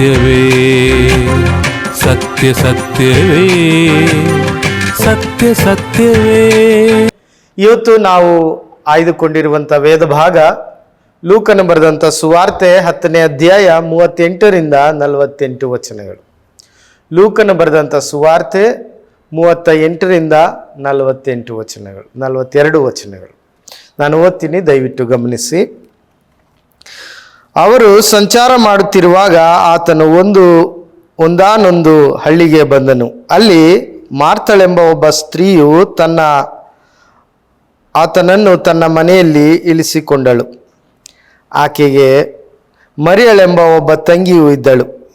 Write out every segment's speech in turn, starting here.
ಸತ್ಯವೇ, ಸತ್ಯ ಸತ್ಯವೇ ಸತ್ಯ ಸತ್ಯವೇ. ಇವತ್ತು ನಾವು ಆಯ್ದುಕೊಂಡಿರುವಂಥ ವೇದ ಭಾಗ ಲೂಕನ ಬರೆದಂಥ ಸುವಾರ್ತೆ ಹತ್ತನೇ ಅಧ್ಯಾಯ ಮೂವತ್ತೆಂಟರಿಂದ ನಲವತ್ತೆಂಟು ವಚನಗಳು. ಲೂಕನ ಬರೆದಂಥ ಸುವಾರ್ತೆ ಮೂವತ್ತ ಎಂಟರಿಂದ ನಲವತ್ತೆಂಟು ವಚನಗಳು, ನಲವತ್ತೆರಡು ವಚನಗಳು. ನಾನು ಓದ್ತೀನಿ, ದಯವಿಟ್ಟು ಗಮನಿಸಿ. ಅವರು ಸಂಚಾರ ಮಾಡುತ್ತಿರುವಾಗ ಆತನು ಒಂದು, ಒಂದಾನೊಂದು ಹಳ್ಳಿಗೆ ಬಂದನು. ಅಲ್ಲಿ ಮಾರ್ತಳೆಂಬ ಒಬ್ಬ ಸ್ತ್ರೀಯು ತನ್ನ, ಆತನನ್ನು ತನ್ನ ಮನೆಯಲ್ಲಿ ಇಳಿಸಿಕೊಂಡಳು. ಆಕೆಗೆ ಮರಿಯಳೆಂಬ ಒಬ್ಬ ತಂಗಿಯೂ ಇದ್ದಳು.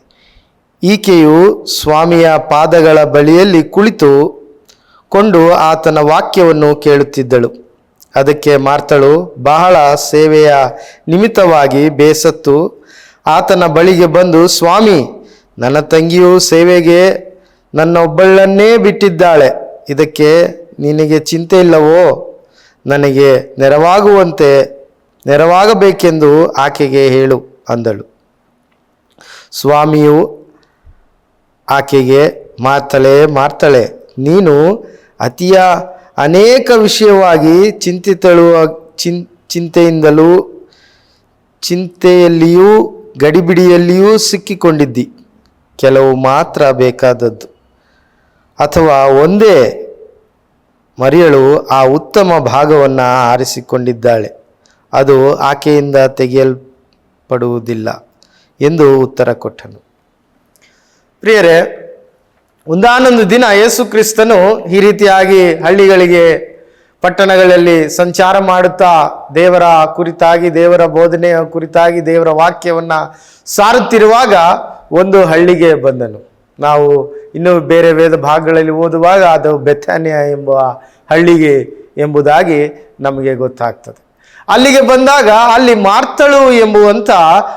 ಈಕೆಯು ಸ್ವಾಮಿಯ ಪಾದಗಳ ಬಳಿಯಲ್ಲಿ ಕುಳಿತು ಕೊಂಡು ಆತನ ವಾಕ್ಯವನ್ನು ಕೇಳುತ್ತಿದ್ದಳು. ಅದಕ್ಕೆ ಮಾರ್ತಳು, ಬಹಳ ಸೇವೆಯ ನಿಮಿತ್ತವಾಗಿ ಬೇಸತ್ತು. ಆತನ ಬಳಿಗೆ ಬಂದು, ಸ್ವಾಮಿ, ನನ್ನ ತಂಗಿಯು ಸೇವೆಗೆ ನನ್ನೊಬ್ಬಳನ್ನೇ ಬಿಟ್ಟಿದ್ದಾಳೆ. ಇದಕ್ಕೆ ನಿನಗೆ ಚಿಂತೆ ಇಲ್ಲವೋ? ನನಗೆ ನೆರವಾಗುವಂತೆ, ನೆರವಾಗಬೇಕೆಂದು ಆಕೆಗೆ ಹೇಳು, ಅಂದಳು. ಸ್ವಾಮಿಯು ಆಕೆಗೆ ಮಾರ್ತಳೆ ಮಾರ್ತಳೆ, ನೀನು ಅತಿಯ ಅನೇಕ ವಿಷಯವಾಗಿ ಚಿಂತಿತಳು, ಚಿನ್, ಚಿಂತೆಯಿಂದಲೂ, ಚಿಂತೆಯಲ್ಲಿಯೂ, ಗಡಿಬಿಡಿಯಲ್ಲಿಯೂ ಸಿಕ್ಕಿಕೊಂಡಿದ್ದಿ. ಕೆಲವು ಮಾತ್ರ ಬೇಕಾದದ್ದು. ಅಥವಾ ಒಂದೇ ಮರಿಯಳು ಆ ಉತ್ತಮ ಭಾಗವನ್ನು ಆರಿಸಿಕೊಂಡಿದ್ದಾಳೆ. ಅದು ಆಕೆಯಿಂದ ತೆಗೆಯಲ್ಪಡುವುದಿಲ್ಲ ಎಂದು ಉತ್ತರ ಕೊಟ್ಟನು. ಪ್ರಿಯರೇ ಒಂದಾನೊಂದು ದಿನ ಯೇಸು ಕ್ರಿಸ್ತನು ಈ ರೀತಿಯಾಗಿ ಹಳ್ಳಿಗಳಿಗೆ, ಪಟ್ಟಣಗಳಲ್ಲಿ ಸಂಚಾರ ಮಾಡುತ್ತಾ ದೇವರ ಕುರಿತಾಗಿ, ದೇವರ ಬೋಧನೆಯ ಕುರಿತಾಗಿ, ದೇವರ ವಾಕ್ಯವನ್ನ ಸಾರುತ್ತಿರುವಾಗ ಒಂದು ಹಳ್ಳಿಗೆ ಬಂದನು. ನಾವು ಇನ್ನೂ ಬೇರೆ ವೇದ ಭಾಗಗಳಲ್ಲಿ ಓದುವಾಗ ಅದು ಬೆಥಾನ್ಯ ಎಂಬ ಹಳ್ಳಿಗೆ ಎಂಬುದಾಗಿ ನಮಗೆ ಗೊತ್ತಾಗ್ತದೆ. ಅಲ್ಲಿಗೆ ಬಂದಾಗ ಅಲ್ಲಿ ಮಾರ್ತಳು ಎಂಬುವಂಥ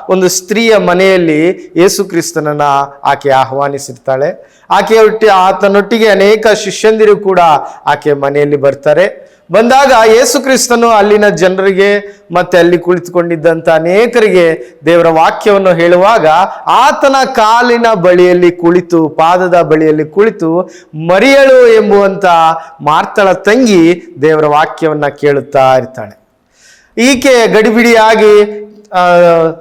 ಒಂದು ಸ್ತ್ರೀಯ ಮನೆಯಲ್ಲಿ ಯೇಸು ಕ್ರಿಸ್ತನನ್ನ ಆಕೆ ಆಹ್ವಾನಿಸಿರ್ತಾಳೆ. ಆಕೆಯೊಟ್ಟಿ ಆತನೊಟ್ಟಿಗೆ ಅನೇಕ ಶಿಷ್ಯಂದಿರು ಕೂಡ ಆಕೆ ಮನೆಯಲ್ಲಿ ಬರ್ತಾರೆ. ಬಂದಾಗ ಯೇಸು ಕ್ರಿಸ್ತನು ಅಲ್ಲಿನ ಜನರಿಗೆ ಮತ್ತೆ ಅಲ್ಲಿ ಕುಳಿತುಕೊಂಡಿದ್ದಂಥ ಅನೇಕರಿಗೆ ದೇವರ ವಾಕ್ಯವನ್ನು ಹೇಳುವಾಗ ಆತನ ಕಾಲಿನ ಬಳಿಯಲ್ಲಿ ಕುಳಿತು, ಪಾದದ ಬಳಿಯಲ್ಲಿ ಕುಳಿತು ಮರಿಯಳು ಎಂಬುವಂಥ ಮಾರ್ತಳ ತಂಗಿ ದೇವರ ವಾಕ್ಯವನ್ನು ಕೇಳುತ್ತಾ ಇರ್ತಾಳೆ. ಈಕೆ ಗಡಿಬಿಡಿಯಾಗಿ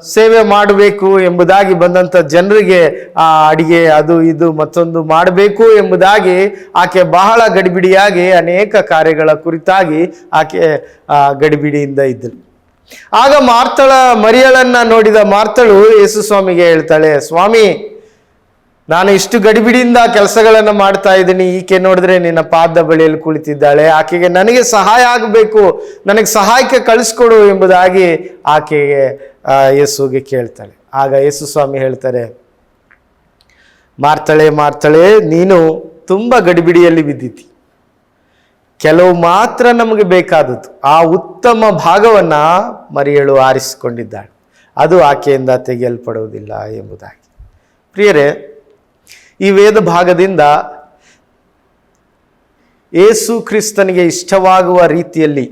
ಸೇವೆ ಮಾಡಬೇಕು ಎಂಬುದಾಗಿ ಬಂದಂಥ ಜನರಿಗೆ ಆ ಅಡಿಗೆ ಅದು ಇದು ಮತ್ತೊಂದು ಮಾಡಬೇಕು ಎಂಬುದಾಗಿ ಆಕೆ ಬಹಳ ಗಡಿಬಿಡಿಯಾಗಿ ಅನೇಕ ಕಾರ್ಯಗಳ ಕುರಿತಾಗಿ ಆಕೆ ಆ, ಗಡಿಬಿಡಿಯಿಂದ ಇದ್ದಳು. ಆಗ ಮಾರ್ತಳ ಮರಿಯಳನ್ನ ನೋಡಿದ ಮಾರ್ತಳು ಯೇಸು ಸ್ವಾಮಿಗೆ ಹೇಳ್ತಾಳೆ ಸ್ವಾಮಿ ನಾನು ಇಷ್ಟು ಗಡಿಬಿಡಿಯಿಂದ ಕೆಲಸಗಳನ್ನು ಮಾಡ್ತಾ ಇದ್ದೀನಿ. ಈಕೆ ನೋಡಿದ್ರೆ ನಿನ್ನ ಪಾದ ಬಳಿಯಲ್ಲಿ ಕುಳಿತಿದ್ದಾಳೆ. ಆಕೆಗೆ ನನಗೆ ಸಹಾಯ ಆಗಬೇಕು. ನನಗೆ ಸಹಾಯಕ್ಕೆ ಕಳಿಸ್ಕೊಡು ಎಂಬುದಾಗಿ ಆಕೆಗೆ ಯೇಸುಗೆ ಕೇಳ್ತಾಳೆ. ಆಗ ಯೇಸು ಸ್ವಾಮಿ ಹೇಳ್ತಾರೆ, ಮಾರ್ತಳೆ ಮಾರ್ತಳೆ, ನೀನು ತುಂಬ ಗಡಿಬಿಡಿಯಲ್ಲಿ ಬಿದ್ದಿತಿ ಕೆಲವು ಮಾತ್ರ ನಮಗೆ ಬೇಕಾದದ್ದು. ಆ ಉತ್ತಮ ಭಾಗವನ್ನ ಮರಿಯಳು ಆರಿಸಿಕೊಂಡಿದ್ದಾಳೆ. ಅದು ಆಕೆಯಿಂದ ತೆಗೆಯಲ್ಪಡುವುದಿಲ್ಲ ಎಂಬುದಾಗಿ. ಪ್ರಿಯರೇ ಈ ವೇದ ಭಾಗದಿಂದ ಏಸು ಕ್ರಿಸ್ತನಿಗೆ ಇಷ್ಟವಾಗುವ ರೀತಿಯಲ್ಲಿ,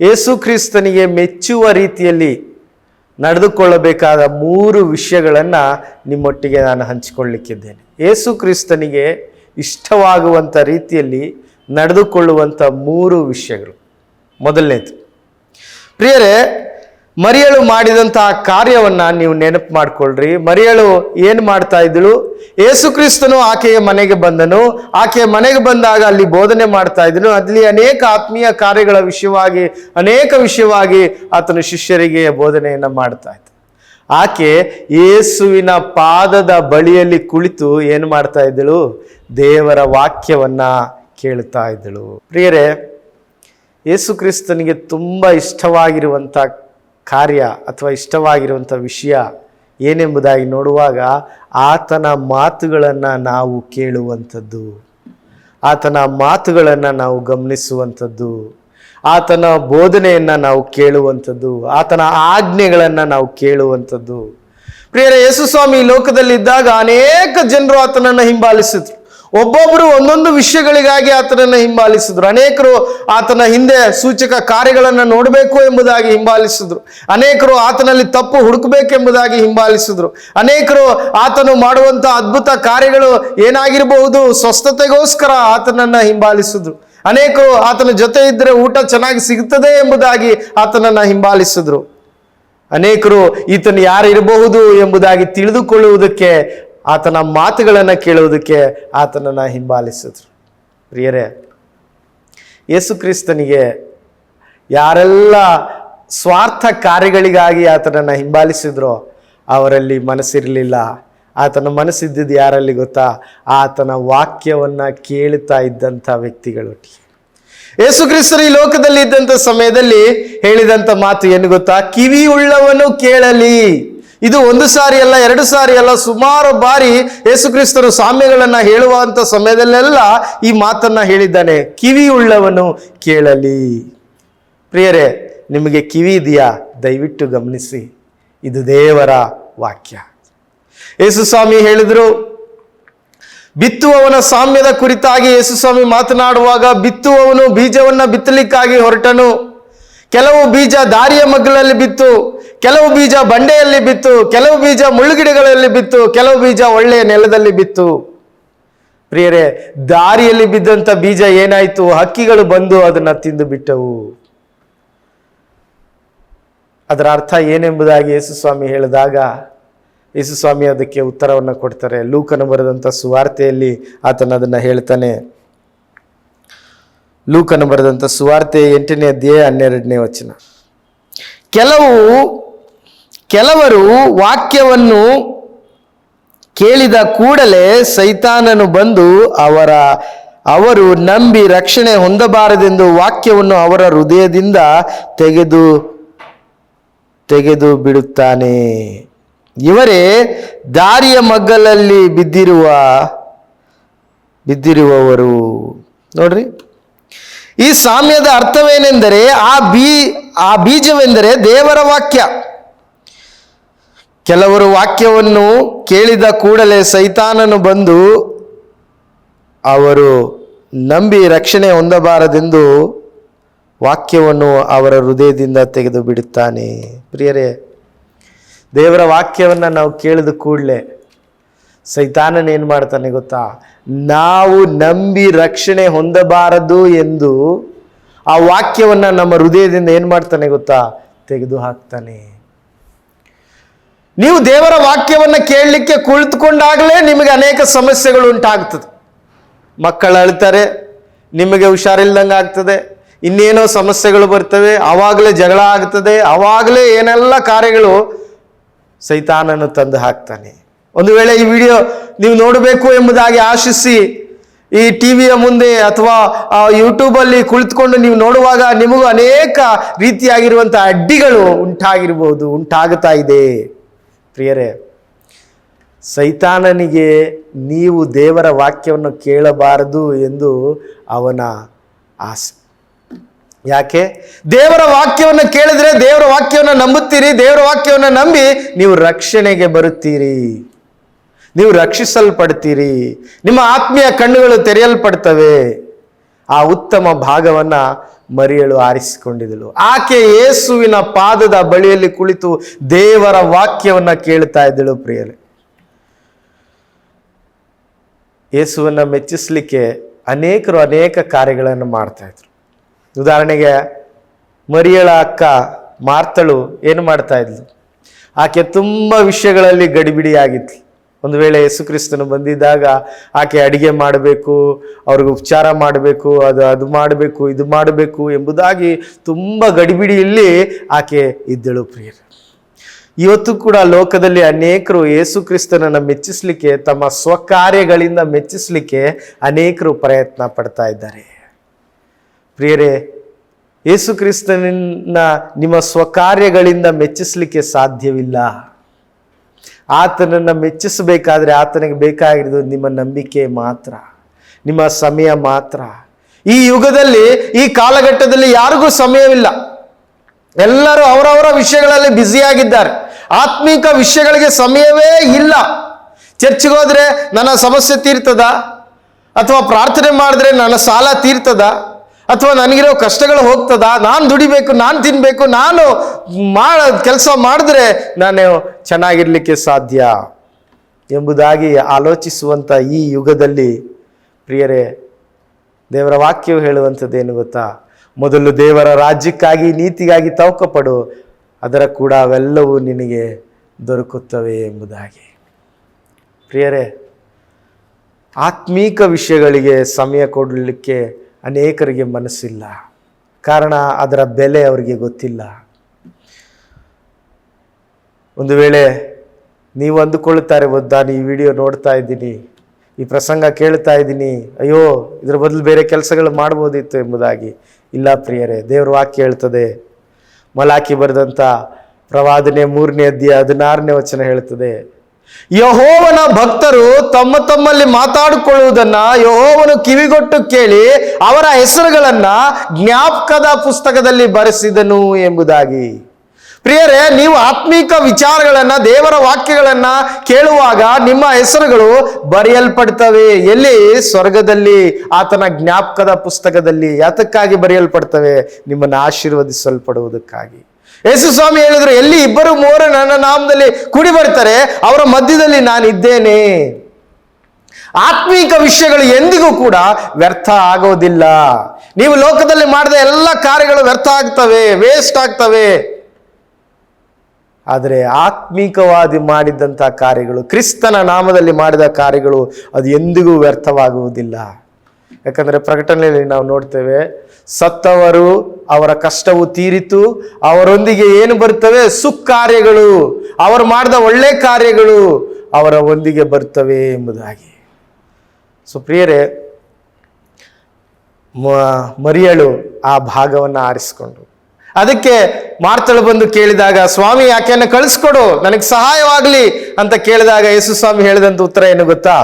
ಏಸು ಕ್ರಿಸ್ತನಿಗೆ ಮೆಚ್ಚುವ ರೀತಿಯಲ್ಲಿ ನಡೆದುಕೊಳ್ಳಬೇಕಾದ ಮೂರು ವಿಷಯಗಳನ್ನು ನಿಮ್ಮೊಟ್ಟಿಗೆ ನಾನು ಹಂಚಿಕೊಳ್ಳಿಕ್ಕಿದ್ದೇನೆ. ಏಸು ಕ್ರಿಸ್ತನಿಗೆ ಇಷ್ಟವಾಗುವಂಥ ರೀತಿಯಲ್ಲಿ ನಡೆದುಕೊಳ್ಳುವಂಥ ಮೂರು ವಿಷಯಗಳು. ಮೊದಲನೇದು, ಪ್ರಿಯರೇ ಮರಿಯಳು ಮಾಡಿದಂತಹ ಕಾರ್ಯವನ್ನ ನೀವು ನೆನಪು ಮಾಡಿಕೊಳ್ಳ್ರಿ ಮರಿಯಳು ಏನು ಮಾಡ್ತಾ ಇದ್ದಳು? ಯೇಸುಕ್ರಿಸ್ತನು ಆಕೆಯ ಮನೆಗೆ ಬಂದನು. ಆಕೆಯ ಮನೆಗೆ ಬಂದಾಗ ಅಲ್ಲಿ ಬೋಧನೆ ಮಾಡ್ತಾ ಇದ್ದನು. ಅಲ್ಲಿ ಅನೇಕ ಆತ್ಮೀಯ ಕಾರ್ಯಗಳ ವಿಷಯವಾಗಿ, ಅನೇಕ ವಿಷಯವಾಗಿ ಆತನ ಶಿಷ್ಯರಿಗೆ ಬೋಧನೆಯನ್ನು ಮಾಡ್ತಾ ಇದ್ದ. ಆಕೆ ಯೇಸುವಿನ ಪಾದದ ಬಳಿಯಲ್ಲಿ ಕುಳಿತು ಏನು ಮಾಡ್ತಾ ಇದ್ದಳು? ದೇವರ ವಾಕ್ಯವನ್ನ ಕೇಳ್ತಾ ಇದ್ದಳು. ಪ್ರಿಯರೇ, ಯೇಸು ಕ್ರಿಸ್ತನಿಗೆ ತುಂಬ ಇಷ್ಟವಾಗಿರುವಂಥ ಕಾರ್ಯ ಅಥವಾ ಇಷ್ಟವಾಗಿರುವಂಥ ವಿಷಯ ಏನೆಂಬುದಾಗಿ ನೋಡುವಾಗ ಆತನ ಮಾತುಗಳನ್ನು ನಾವು ಕೇಳುವಂಥದ್ದು. ಆತನ ಮಾತುಗಳನ್ನು ನಾವು ಗಮನಿಸುವಂಥದ್ದು. ಆತನ ಬೋಧನೆಯನ್ನು ನಾವು ಕೇಳುವಂಥದ್ದು. ಆತನ ಆಜ್ಞೆಗಳನ್ನು ನಾವು ಕೇಳುವಂಥದ್ದು. ಪ್ರಿಯರ, ಯೇಸು ಸ್ವಾಮಿ ಈ ಲೋಕದಲ್ಲಿದ್ದಾಗ ಅನೇಕ ಜನರು ಆತನನ್ನು ಹಿಂಬಾಲಿಸಿದ್ರು. ಒಬ್ಬೊಬ್ಬರು ಒಂದೊಂದು ವಿಷಯಗಳಿಗಾಗಿ ಆತನನ್ನು ಹಿಂಬಾಲಿಸಿದ್ರು. ಅನೇಕರು ಆತನ ಹಿಂದೆ ಸೂಚಕ ಕಾರ್ಯಗಳನ್ನು ನೋಡಬೇಕು ಎಂಬುದಾಗಿ ಹಿಂಬಾಲಿಸಿದ್ರು. ಅನೇಕರು ಆತನಲ್ಲಿ ತಪ್ಪು ಹುಡುಕಬೇಕೆಂಬುದಾಗಿ ಹಿಂಬಾಲಿಸಿದ್ರು. ಅನೇಕರು ಆತನು ಮಾಡುವಂಥ ಅದ್ಭುತ ಕಾರ್ಯಗಳು ಏನಾಗಿರಬಹುದು ಸ್ವಸ್ಥತೆಗೋಸ್ಕರ ಆತನನ್ನ ಹಿಂಬಾಲಿಸಿದ್ರು. ಅನೇಕರು ಆತನ ಜೊತೆ ಇದ್ದರೆ ಊಟ ಚೆನ್ನಾಗಿ ಸಿಗುತ್ತದೆ ಎಂಬುದಾಗಿ ಆತನನ್ನ ಹಿಂಬಾಲಿಸಿದ್ರು. ಅನೇಕರು ಈತನು ಯಾರು ಇರಬಹುದು ಎಂಬುದಾಗಿ ತಿಳಿದುಕೊಳ್ಳುವುದಕ್ಕೆ ಆತನ ಮಾತುಗಳನ್ನು ಕೇಳುವುದಕ್ಕೆ ಆತನನ್ನು ಹಿಂಬಾಲಿಸಿದ್ರು. ಪ್ರಿಯರೇ, ಯೇಸು ಕ್ರಿಸ್ತನಿಗೆ ಯಾರೆಲ್ಲ ಸ್ವಾರ್ಥ ಕಾರ್ಯಗಳಿಗಾಗಿ ಆತನನ್ನು ಹಿಂಬಾಲಿಸಿದ್ರೋ ಅವರಲ್ಲಿ ಮನಸ್ಸಿರಲಿಲ್ಲ. ಆತನ ಮನಸ್ಸಿದ್ದಿದ್ದು ಯಾರಲ್ಲಿ ಗೊತ್ತಾ? ಆತನ ವಾಕ್ಯವನ್ನು ಕೇಳುತ್ತಾ ಇದ್ದಂಥ ವ್ಯಕ್ತಿಗಳೊಟ್ಟಿಗೆ ಯೇಸು ಕ್ರಿಸ್ತರು ಈ ಲೋಕದಲ್ಲಿ ಇದ್ದಂಥ ಸಮಯದಲ್ಲಿ ಹೇಳಿದಂಥ ಮಾತು ಏನು ಗೊತ್ತಾ? ಕಿವಿ ಉಳ್ಳವನು ಕೇಳಲಿ. ಇದು ಒಂದು ಸಾರಿ ಅಲ್ಲ, ಎರಡು ಸಾರಿ ಅಲ್ಲ, ಸುಮಾರು ಬಾರಿ ಯೇಸು ಕ್ರಿಸ್ತರು ಸಾಮ್ಯಗಳನ್ನ ಹೇಳುವಂತ ಸಮಯದಲ್ಲೆಲ್ಲ ಈ ಮಾತನ್ನ ಹೇಳಿದ್ದಾನೆ. ಕಿವಿ ಉಳ್ಳವನು ಕೇಳಲಿ. ಪ್ರಿಯರೇ, ನಿಮಗೆ ಕಿವಿ ಇದೆಯಾ? ದಯವಿಟ್ಟು ಗಮನಿಸಿ. ಇದು ದೇವರ ವಾಕ್ಯ. ಯೇಸು ಸ್ವಾಮಿ ಹೇಳಿದ್ರು, ಬಿತ್ತುವವನ ಸಾಮ್ಯದ ಕುರಿತಾಗಿ ಯೇಸುಸ್ವಾಮಿ ಮಾತನಾಡುವಾಗ ಬಿತ್ತುವವನು ಬೀಜವನ್ನ ಬಿತ್ತಲಿಕ್ಕಾಗಿ ಹೊರಟನು. ಕೆಲವು ಬೀಜ ದಾರಿಯ ಮಗ್ಗಲಲ್ಲಿ ಬಿತ್ತು. ಕೆಲವು ಬೀಜ ಬಂಡೆಯಲ್ಲಿ ಬಿತ್ತು, ಕೆಲವು ಬೀಜ ಮುಳ್ಳುಗಿಡಗಳಲ್ಲಿ ಬಿತ್ತು, ಕೆಲವು ಬೀಜ ಒಳ್ಳೆಯ ನೆಲದಲ್ಲಿ ಬಿತ್ತು. ಪ್ರಿಯರೇ, ದಾರಿಯಲ್ಲಿ ಬಿದ್ದಂಥ ಬೀಜ ಏನಾಯಿತು? ಹಕ್ಕಿಗಳು ಬಂದು ಅದನ್ನು ತಿಂದು ಬಿಟ್ಟವು. ಅದರ ಅರ್ಥ ಏನೆಂಬುದಾಗಿ ಯೇಸುಸ್ವಾಮಿ ಹೇಳಿದಾಗ, ಯೇಸುಸ್ವಾಮಿ ಅದಕ್ಕೆ ಉತ್ತರವನ್ನು ಕೊಡ್ತಾರೆ. ಲೂಕನು ಬರೆದಂಥ ಸುವಾರ್ತೆಯಲ್ಲಿ ಆತನ ಅದನ್ನ ಹೇಳ್ತಾನೆ. ಲೂಕನು ಬರೆದಂಥ ಸುವಾರ್ತೆ ಎಂಟನೇ ಅಧ್ಯಾಯ ಹನ್ನೆರಡನೇ ವಚನ. ಕೆಲವು ಕೆಲವರು ವಾಕ್ಯವನ್ನು ಕೇಳಿದ ಕೂಡಲೇ ಸೈತಾನನು ಬಂದು ಅವರ, ಅವರು ನಂಬಿ ರಕ್ಷಣೆ ಹೊಂದಬಾರದೆಂದು ವಾಕ್ಯವನ್ನು ಅವರ ಹೃದಯದಿಂದ ತೆಗೆದು ತೆಗೆದು ಬಿಡುತ್ತಾನೆ. ಇವರೇ ದಾರಿಯ ಮಗ್ಗಲಲ್ಲಿ ಬಿದ್ದಿರುವ, ಬಿದ್ದಿರುವವರು. ನೋಡ್ರಿ, ಈ ಸಾಮ್ಯದ ಅರ್ಥವೇನೆಂದರೆ ಆ ಬೀ, ಆ ಬೀಜವೆಂದರೆ ದೇವರ ವಾಕ್ಯ. ಕೆಲವರು ವಾಕ್ಯವನ್ನು ಕೇಳಿದ ಕೂಡಲೇ ಸೈತಾನನು ಬಂದು ಅವರು ನಂಬಿ ರಕ್ಷಣೆ ಹೊಂದಬಾರದೆಂದು ವಾಕ್ಯವನ್ನು ಅವರ ಹೃದಯದಿಂದ ತೆಗೆದು ಬಿಡುತ್ತಾನೆ ಪ್ರಿಯರೇ, ದೇವರ ವಾಕ್ಯವನ್ನು ನಾವು ಕೇಳಿದ ಕೂಡಲೇ ಸೈತಾನನೇನು ಮಾಡ್ತಾನೆ ಗೊತ್ತಾ? ನಾವು ನಂಬಿ ರಕ್ಷಣೆ ಹೊಂದಬಾರದು ಎಂದು ಆ ವಾಕ್ಯವನ್ನು ನಮ್ಮ ಹೃದಯದಿಂದ ಏನು ಮಾಡ್ತಾನೆ ಗೊತ್ತಾ? ತೆಗೆದು ಹಾಕ್ತಾನೆ ನೀವು ದೇವರ ವಾಕ್ಯವನ್ನು ಕೇಳಲಿಕ್ಕೆ ಕುಳಿತುಕೊಂಡಾಗಲೇ ನಿಮಗೆ ಅನೇಕ ಸಮಸ್ಯೆಗಳು ಉಂಟಾಗ್ತದೆ. ಮಕ್ಕಳು ಅಳ್ತಾರೆ, ನಿಮಗೆ ಹುಷಾರಿಲ್ದಂಗೆ ಆಗ್ತದೆ, ಇನ್ನೇನೋ ಸಮಸ್ಯೆಗಳು ಬರ್ತವೆ ಆವಾಗಲೇ ಜಗಳ ಆಗ್ತದೆ ಆವಾಗಲೇ ಏನೆಲ್ಲ ಕಾರ್ಯಗಳು ಸೈತಾನನ್ನು ತಂದು ಹಾಕ್ತಾನೆ. ಒಂದು ವೇಳೆ ಈ ವಿಡಿಯೋ ನೀವು ನೋಡಬೇಕು ಎಂಬುದಾಗಿ ಆಶಿಸಿ ಈ ಟಿವಿಯ ಮುಂದೆ ಅಥವಾ ಯೂಟ್ಯೂಬಲ್ಲಿ ಕುಳಿತುಕೊಂಡು ನೀವು ನೋಡುವಾಗ ನಿಮಗೂ ಅನೇಕ ರೀತಿಯಾಗಿರುವಂಥ ಅಡ್ಡಿಗಳು ಉಂಟಾಗಿರ್ಬೋದು, ಉಂಟಾಗುತ್ತಾ ಇದೆ. ಪ್ರಿಯರೇ, ಸೈತಾನನಿಗೆ ನೀವು ದೇವರ ವಾಕ್ಯವನ್ನು ಕೇಳಬಾರದು ಎಂದು ಅವನ ಆಸೆ. ಯಾಕೆ? ದೇವರ ವಾಕ್ಯವನ್ನು ಕೇಳಿದ್ರೆ ದೇವರ ವಾಕ್ಯವನ್ನು ನಂಬುತ್ತೀರಿ, ದೇವರ ವಾಕ್ಯವನ್ನು ನಂಬಿ ನೀವು ರಕ್ಷಣೆಗೆ ಬರುತ್ತೀರಿ. ನೀವು ರಕ್ಷಿಸಲ್ಪಡ್ತೀರಿ. ನಿಮ್ಮ ಆತ್ಮೀಯ ಕಣ್ಣುಗಳು ತೆರೆಯಲ್ಪಡ್ತವೆ. ಆ ಉತ್ತಮ ಭಾಗವನ್ನ ಮರಿಯಳು ಆರಿಸಿಕೊಂಡಿದಳು ಆಕೆ ಯೇಸುವಿನ ಪಾದದ ಬಳಿಯಲ್ಲಿ ಕುಳಿತು ದೇವರ ವಾಕ್ಯವನ್ನು ಕೇಳ್ತಾ ಇದ್ದಳು ಪ್ರಿಯರೇ. ಯೇಸುವನ್ನ ಮೆಚ್ಚಿಸ್ಲಿಕ್ಕೆ ಅನೇಕರು ಅನೇಕ ಕಾರ್ಯಗಳನ್ನು ಮಾಡ್ತಾ ಉದಾಹರಣೆಗೆ ಮರಿಯಳ ಅಕ್ಕ ಮಾರ್ತಳು ಏನು ಮಾಡ್ತಾ ಇದ್ಲು? ಆಕೆ ತುಂಬ ವಿಷಯಗಳಲ್ಲಿ ಗಡಿಬಿಡಿಯಾಗಿದ್ಲು. ಒಂದು ವೇಳೆ ಯೇಸು ಕ್ರಿಸ್ತನು ಬಂದಿದ್ದಾಗ ಆಕೆ ಅಡಿಗೆ ಮಾಡಬೇಕು, ಅವ್ರಿಗೆ ಉಪಚಾರ ಮಾಡಬೇಕು, ಅದು ಅದು ಮಾಡಬೇಕು, ಇದು ಮಾಡಬೇಕು ಎಂಬುದಾಗಿ ತುಂಬ ಗಡಿಬಿಡಿಯಲ್ಲಿ ಆಕೆ ಇದ್ದಳು ಪ್ರಿಯರು. ಇವತ್ತು ಕೂಡ ಲೋಕದಲ್ಲಿ ಅನೇಕರು ಯೇಸು ಕ್ರಿಸ್ತನನ್ನು ಮೆಚ್ಚಿಸಲಿಕ್ಕೆ, ತಮ್ಮ ಸ್ವಕಾರ್ಯಗಳಿಂದ ಮೆಚ್ಚಿಸಲಿಕ್ಕೆ ಅನೇಕರು ಪ್ರಯತ್ನ ಪಡ್ತಾ ಇದ್ದಾರೆ. ಪ್ರಿಯರೇ, ಯೇಸು ಕ್ರಿಸ್ತನನ್ನ ನಿಮ್ಮ ಸ್ವಕಾರ್ಯಗಳಿಂದ ಮೆಚ್ಚಿಸಲಿಕ್ಕೆ ಸಾಧ್ಯವಿಲ್ಲ. ಆತನನ್ನು ಮೆಚ್ಚಿಸಬೇಕಾದ್ರೆ ಆತನಿಗೆ ಬೇಕಾಗಿರೋದು ನಿಮ್ಮ ನಂಬಿಕೆ ಮಾತ್ರ, ನಿಮ್ಮ ಸಮಯ ಮಾತ್ರ. ಈ ಯುಗದಲ್ಲಿ, ಈ ಕಾಲಘಟ್ಟದಲ್ಲಿ ಯಾರಿಗೂ ಸಮಯವಿಲ್ಲ. ಎಲ್ಲರೂ ಅವರವರ ವಿಷಯಗಳಲ್ಲಿ ಬ್ಯುಸಿಯಾಗಿದ್ದಾರೆ. ಆತ್ಮಿಕ ವಿಷಯಗಳಿಗೆ ಸಮಯವೇ ಇಲ್ಲ. ಚರ್ಚ್ಗೆ ನನ್ನ ಸಮಸ್ಯೆ ತೀರ್ತದ? ಅಥವಾ ಪ್ರಾರ್ಥನೆ ಮಾಡಿದ್ರೆ ನನ್ನ ಸಾಲ ತೀರ್ತದ? ಅಥವಾ ನನಗಿರೋ ಕಷ್ಟಗಳು ಹೋಗ್ತದ? ನಾನು ದುಡಿಬೇಕು, ನಾನು ತಿನ್ಬೇಕು, ನಾನು ಮಾಡ, ಕೆಲಸ ಮಾಡಿದ್ರೆ ನಾನು ಚೆನ್ನಾಗಿರಲಿಕ್ಕೆ ಸಾಧ್ಯ ಎಂಬುದಾಗಿ ಆಲೋಚಿಸುವಂಥ ಈ ಯುಗದಲ್ಲಿ ಪ್ರಿಯರೇ, ದೇವರ ವಾಕ್ಯವು ಹೇಳುವಂಥದ್ದೇನು ಗೊತ್ತಾ? ಮೊದಲು ದೇವರ ರಾಜ್ಯಕ್ಕಾಗಿ, ನೀತಿಗಾಗಿ ತವಕಪಡು ಅದರ ಕೂಡ ಅವೆಲ್ಲವೂ ನಿನಗೆ ದೊರಕುತ್ತವೆ ಎಂಬುದಾಗಿ. ಪ್ರಿಯರೇ, ಆತ್ಮೀಕ ವಿಷಯಗಳಿಗೆ ಸಮಯ ಕೊಡಲಿಕ್ಕೆ ಅನೇಕರಿಗೆ ಮನಸ್ಸಿಲ್ಲ. ಕಾರಣ ಅದರ ಬೆಲೆ ಅವರಿಗೆ ಗೊತ್ತಿಲ್ಲ. ಒಂದು ವೇಳೆ ನೀವು ಅಂದುಕೊಳ್ಳುತ್ತಾರೆ ನಾನು ಈ ವಿಡಿಯೋ ನೋಡ್ತಾ ಇದ್ದೀನಿ, ಈ ಪ್ರಸಂಗ ಕೇಳ್ತಾ ಇದ್ದೀನಿ, ಅಯ್ಯೋ, ಇದ್ರ ಬದಲು ಬೇರೆ ಕೆಲಸಗಳು ಮಾಡ್ಬೋದಿತ್ತು ಎಂಬುದಾಗಿ. ಇಲ್ಲ ಪ್ರಿಯರೇ, ದೇವರು ವಾಕ್ಯ ಹೇಳ್ತದೆ, ಮಲಾಕಿ ಬರೆದಂಥ ಪ್ರವಾದನೆ ಮೂರನೇ ಅಧ್ಯಾಯ ಹದಿನಾರನೇ ವಚನ ಹೇಳ್ತದೆ ಯಹೋವನ ಭಕ್ತರು ತಮ್ಮ ತಮ್ಮಲ್ಲಿ ಮಾತಾಡಿಕೊಳ್ಳುವುದನ್ನ ಯಹೋವನು ಕಿವಿಗೊಟ್ಟು ಕೇಳಿ ಅವರ ಹೆಸರುಗಳನ್ನ ಜ್ಞಾಪಕದ ಪುಸ್ತಕದಲ್ಲಿ ಬರೆಸಿದನು ಎಂಬುದಾಗಿ. ಪ್ರಿಯರೇ, ನೀವು ಆತ್ಮೀಕ ವಿಚಾರಗಳನ್ನ, ದೇವರ ವಾಕ್ಯಗಳನ್ನ ಕೇಳುವಾಗ ನಿಮ್ಮ ಹೆಸರುಗಳು ಬರೆಯಲ್ಪಡ್ತವೆ. ಎಲ್ಲಿ? ಸ್ವರ್ಗದಲ್ಲಿ, ಆತನ ಜ್ಞಾಪಕದ ಪುಸ್ತಕದಲ್ಲಿ. ಯಾತಕ್ಕಾಗಿ ಬರೆಯಲ್ಪಡ್ತವೆ? ನಿಮ್ಮನ್ನು ಆಶೀರ್ವದಿಸಲ್ಪಡುವುದಕ್ಕಾಗಿ. ಯೇಸು ಸ್ವಾಮಿ ಹೇಳಿದ್ರು, ಎಲ್ಲಿ ಇಬ್ಬರು ಮೂವರು ನನ್ನ ನಾಮದಲ್ಲಿ ಕೂಡಿ ಬರ್ತಾರೆ ಅವರ ಮಧ್ಯದಲ್ಲಿ ನಾನಿದ್ದೇನೆ. ಆತ್ಮೀಕ ವಿಷಯಗಳು ಎಂದಿಗೂ ಕೂಡ ವ್ಯರ್ಥ ಆಗೋದಿಲ್ಲ. ನೀವು ಲೋಕದಲ್ಲಿ ಮಾಡಿದ ಎಲ್ಲ ಕಾರ್ಯಗಳು ವ್ಯರ್ಥ ಆಗ್ತವೆ ವೇಸ್ಟ್ ಆಗ್ತವೆ. ಆದರೆ ಆತ್ಮೀಕವಾಗಿ ಮಾಡಿದಂಥ ಕಾರ್ಯಗಳು, ಕ್ರಿಸ್ತನ ನಾಮದಲ್ಲಿ ಮಾಡಿದ ಕಾರ್ಯಗಳು, ಅದು ಎಂದಿಗೂ ವ್ಯರ್ಥವಾಗುವುದಿಲ್ಲ. ಯಾಕಂದರೆ ಪ್ರಕಟಣೆಯಲ್ಲಿ ನಾವು ನೋಡ್ತೇವೆ ಸತ್ತವರು, ಅವರ ಕಷ್ಟವು ತೀರಿತು, ಅವರೊಂದಿಗೆ ಏನು ಬರ್ತವೆ ಸುಕ್ಕಾರ್ಯಗಳು ಅವರು ಮಾಡಿದ ಒಳ್ಳೆ ಕಾರ್ಯಗಳು ಅವರ ಒಂದಿಗೆ ಬರ್ತವೆ ಎಂಬುದಾಗಿ. ಸೊ ಪ್ರಿಯರೇ ಮರಿಯಳು ಆ ಭಾಗವನ್ನು ಆರಿಸಿಕೊಂಡು ಅದಕ್ಕೆ ಮಾರ್ತಳು ಬಂದು ಕೇಳಿದಾಗ, ಸ್ವಾಮಿ ಯಾಕೆಯನ್ನು ಕಳಿಸ್ಕೊಡು, ನನಗೆ ಸಹಾಯವಾಗಲಿ ಅಂತ ಕೇಳಿದಾಗ ಯೇಸು ಸ್ವಾಮಿ ಹೇಳಿದಂಥ ಉತ್ತರ ಏನು ಗೊತ್ತಾ?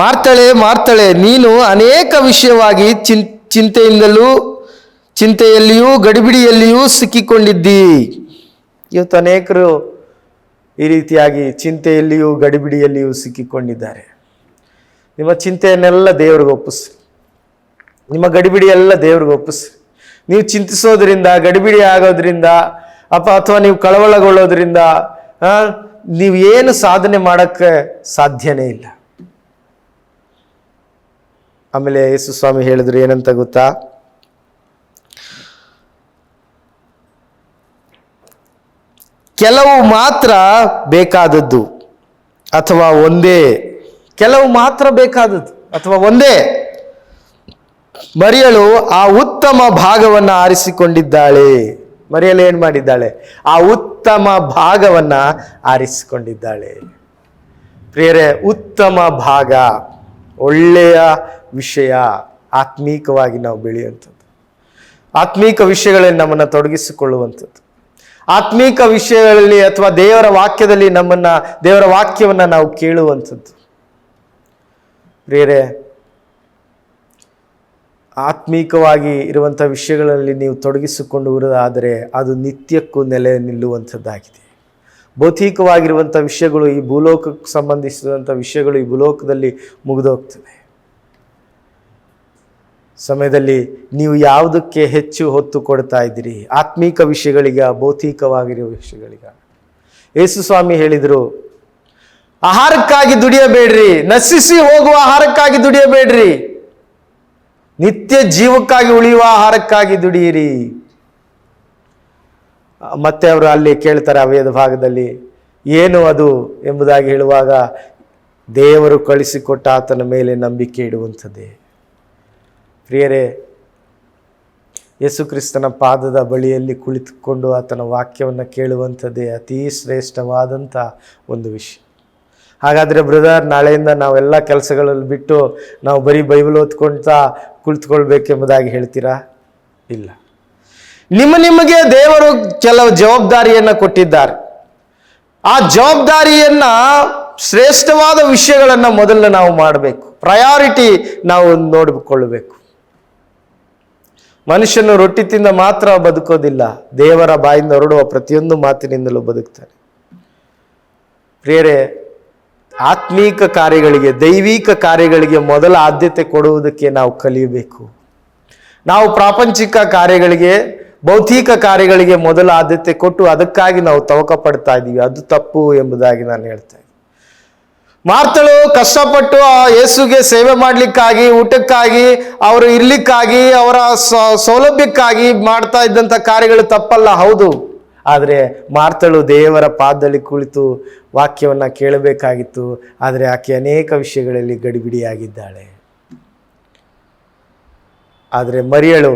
ಮಾರ್ತಳೆ ಮಾರ್ತಳೆ, ನೀನು ಅನೇಕ ವಿಷಯವಾಗಿ ಚಿನ್, ಚಿಂತೆಯಿಂದಲೂ, ಚಿಂತೆಯಲ್ಲಿಯೂ, ಗಡಿಬಿಡಿಯಲ್ಲಿಯೂ ಸಿಕ್ಕಿಕೊಂಡಿದ್ದಿ. ಇವತ್ತು ಅನೇಕರು ಈ ರೀತಿಯಾಗಿ ಚಿಂತೆಯಲ್ಲಿಯೂ, ಗಡಿಬಿಡಿಯಲ್ಲಿಯೂ ಸಿಕ್ಕಿಕೊಂಡಿದ್ದಾರೆ. ನಿಮ್ಮ ಚಿಂತೆಯನ್ನೆಲ್ಲ ದೇವ್ರಿಗೆ ಒಪ್ಪಿಸಿ. ನಿಮ್ಮ ಗಡಿಬಿಡಿ ಎಲ್ಲ ದೇವ್ರಿಗೆ ಒಪ್ಪಿಸಿ. ನೀವು ಚಿಂತಿಸೋದ್ರಿಂದ, ಗಡಿಬಿಡಿ ಆಗೋದ್ರಿಂದ ಅಪ್ಪ ಅಥವಾ ನೀವು ಕಳವಳಗೊಳ್ಳೋದ್ರಿಂದ ನೀವು ಏನು ಸಾಧನೆ ಮಾಡೋಕ್ಕೆ ಸಾಧ್ಯನೇ ಇಲ್ಲ. ಆಮೇಲೆ ಯೇಸು ಸ್ವಾಮಿ ಹೇಳಿದ್ರು ಏನಂತ ಗೊತ್ತಾ? ಕೆಲವು ಮಾತ್ರ ಬೇಕಾದದ್ದು ಅಥವಾ ಒಂದೇ. ಕೆಲವು ಮಾತ್ರ ಬೇಕಾದದ್ದು ಅಥವಾ ಒಂದೇ. ಮರಿಯಳು ಆ ಉತ್ತಮ ಭಾಗವನ್ನ ಆರಿಸಿಕೊಂಡಿದ್ದಾಳೆ. ಮರಿಯಳು ಏನ್ ಮಾಡಿದ್ದಾಳೆ? ಆ ಉತ್ತಮ ಭಾಗವನ್ನ ಆರಿಸಿಕೊಂಡಿದ್ದಾಳೆ. ಪ್ರಿಯರೇ, ಉತ್ತಮ ಭಾಗ, ಒಳ್ಳೆಯ ವಿಷಯ ಆತ್ಮೀಕವಾಗಿ ನಾವು ಬೆಳೆಯುವಂಥದ್ದು. ಆತ್ಮೀಕ ವಿಷಯಗಳಲ್ಲಿ ನಮ್ಮನ್ನು ತೊಡಗಿಸಿಕೊಳ್ಳುವಂಥದ್ದು. ಆತ್ಮೀಕ ವಿಷಯಗಳಲ್ಲಿ ಅಥವಾ ದೇವರ ವಾಕ್ಯದಲ್ಲಿ ನಮ್ಮನ್ನ, ದೇವರ ವಾಕ್ಯವನ್ನು ನಾವು ಕೇಳುವಂಥದ್ದು. ಪ್ರಿಯರೇ, ಆತ್ಮೀಕವಾಗಿ ಇರುವಂಥ ವಿಷಯಗಳಲ್ಲಿ ನೀವು ತೊಡಗಿಸಿಕೊಂಡುವುದಾದರೆ ಅದು ನಿತ್ಯಕ್ಕೂ ನೆಲೆ ನಿಲ್ಲುವಂಥದ್ದಾಗಿದೆ. ಭೌತಿಕವಾಗಿರುವಂಥ ವಿಷಯಗಳು ಈ ಭೂಲೋಕಕ್ಕೆ ಸಂಬಂಧಿಸಿದಂಥ ವಿಷಯಗಳು ಈ ಭೂಲೋಕದಲ್ಲಿ ಮುಗಿದೋಗ್ತದೆ. ಸಮಯದಲ್ಲಿ ನೀವು ಯಾವುದಕ್ಕೆ ಹೆಚ್ಚು ಹೊತ್ತು ಕೊಡ್ತಾ ಇದ್ದೀರಿ? ಆತ್ಮೀಕ ವಿಷಯಗಳಿಗ, ಭೌತಿಕವಾಗಿರುವ ವಿಷಯಗಳಿಗ. ಯೇಸು ಸ್ವಾಮಿ ಹೇಳಿದರು, ಆಹಾರಕ್ಕಾಗಿ ದುಡಿಯಬೇಡ್ರಿ, ನಶಿಸಿ ಹೋಗುವ ಆಹಾರಕ್ಕಾಗಿ ದುಡಿಯಬೇಡ್ರಿ. ನಿತ್ಯ ಜೀವಕ್ಕಾಗಿ ಉಳಿಯುವ ಆಹಾರಕ್ಕಾಗಿ ದುಡಿಯಿರಿ. ಮತ್ತೆ ಅವರು ಅಲ್ಲಿ ಕೇಳ್ತಾರೆ ವೇದ ಭಾಗದಲ್ಲಿ, ಏನು ಅದು? ಎಂಬುದಾಗಿ ಹೇಳುವಾಗ, ದೇವರು ಕಳಿಸಿಕೊಟ್ಟ ಆತನ ಮೇಲೆ ನಂಬಿಕೆ ಇಡುವಂಥದ್ದೇ. ಪ್ರಿಯರೇ ಯೇಸು ಕ್ರಿಸ್ತನ ಪಾದದ ಬಳಿಯಲ್ಲಿ ಕುಳಿತುಕೊಂಡು ಆತನ ವಾಕ್ಯವನ್ನು ಕೇಳುವಂಥದ್ದೇ ಅತೀ ಶ್ರೇಷ್ಠವಾದಂಥ ಒಂದು ವಿಷಯ. ಹಾಗಾದರೆ ಬ್ರದರ್, ನಾಳೆಯಿಂದ ನಾವೆಲ್ಲ ಕೆಲಸಗಳಲ್ಲಿ ಬಿಟ್ಟು ನಾವು ಬರೀ ಬೈಬಲ್ ಓದ್ಕೊಳ್ತಾ ಕುಳಿತುಕೊಳ್ಬೇಕೆಂಬುದಾಗಿ ಹೇಳ್ತೀರಾ? ಇಲ್ಲ. ನಿಮ್ಮ ನಿಮಗೆ ದೇವರು ಕೆಲವು ಜವಾಬ್ದಾರಿಯನ್ನು ಕೊಟ್ಟಿದ್ದಾರೆ. ಆ ಜವಾಬ್ದಾರಿಯನ್ನು, ಶ್ರೇಷ್ಠವಾದ ವಿಷಯಗಳನ್ನು ಮೊದಲು ನಾವು ಮಾಡಬೇಕು. ಪ್ರಯಾರಿಟಿ ನಾವು ನೋಡಿಕೊಳ್ಳಬೇಕು ಮನುಷ್ಯನು ರೊಟ್ಟಿ ತಿಂದ ಮಾತ್ರ ಬದುಕೋದಿಲ್ಲ. ದೇವರ ಬಾಯಿಂದ ಹೊರಡುವ ಪ್ರತಿಯೊಂದು ಮಾತಿನಿಂದಲೂ ಬದುಕ್ತಾನೆ. ಪ್ರಿಯರೇ, ಆತ್ಮೀಕ ಕಾರ್ಯಗಳಿಗೆ, ದೈವಿಕ ಕಾರ್ಯಗಳಿಗೆ ಮೊದಲ ಆದ್ಯತೆ ಕೊಡುವುದಕ್ಕೆ ನಾವು ಕಲಿಯಬೇಕು. ನಾವು ಪ್ರಾಪಂಚಿಕ ಕಾರ್ಯಗಳಿಗೆ ಭೌತಿಕ ಕಾರ್ಯಗಳಿಗೆ ಮೊದಲ ಆದ್ಯತೆ ಕೊಟ್ಟು ಅದಕ್ಕಾಗಿ ನಾವು ತವಕ ಪಡ್ತಾ ಇದ್ದೀವಿ ಅದು ತಪ್ಪು ಎಂಬುದಾಗಿ ನಾನು ಹೇಳ್ತೇನೆ ಮಾರ್ತಳು ಕಷ್ಟಪಟ್ಟು ಆ ಯೇಸುಗೆ ಸೇವೆ ಮಾಡಲಿಕ್ಕಾಗಿ, ಊಟಕ್ಕಾಗಿ, ಅವರು ಇರ್ಲಿಕ್ಕಾಗಿ, ಅವರ ಸೌಲಭ್ಯಕ್ಕಾಗಿ ಮಾಡ್ತಾ ಇದ್ದಂಥ ಕಾರ್ಯಗಳು ತಪ್ಪಲ್ಲ, ಹೌದು. ಆದರೆ ಮಾರ್ತಳು ದೇವರ ಪಾದದಲ್ಲಿ ಕುಳಿತು ವಾಕ್ಯವನ್ನ ಕೇಳಬೇಕಾಗಿತ್ತು. ಆದರೆ ಆಕೆ ಅನೇಕ ವಿಷಯಗಳಲ್ಲಿ ಗಡಿಬಿಡಿಯಾಗಿದ್ದಾಳೆ. ಆದರೆ ಮರಿಯಳು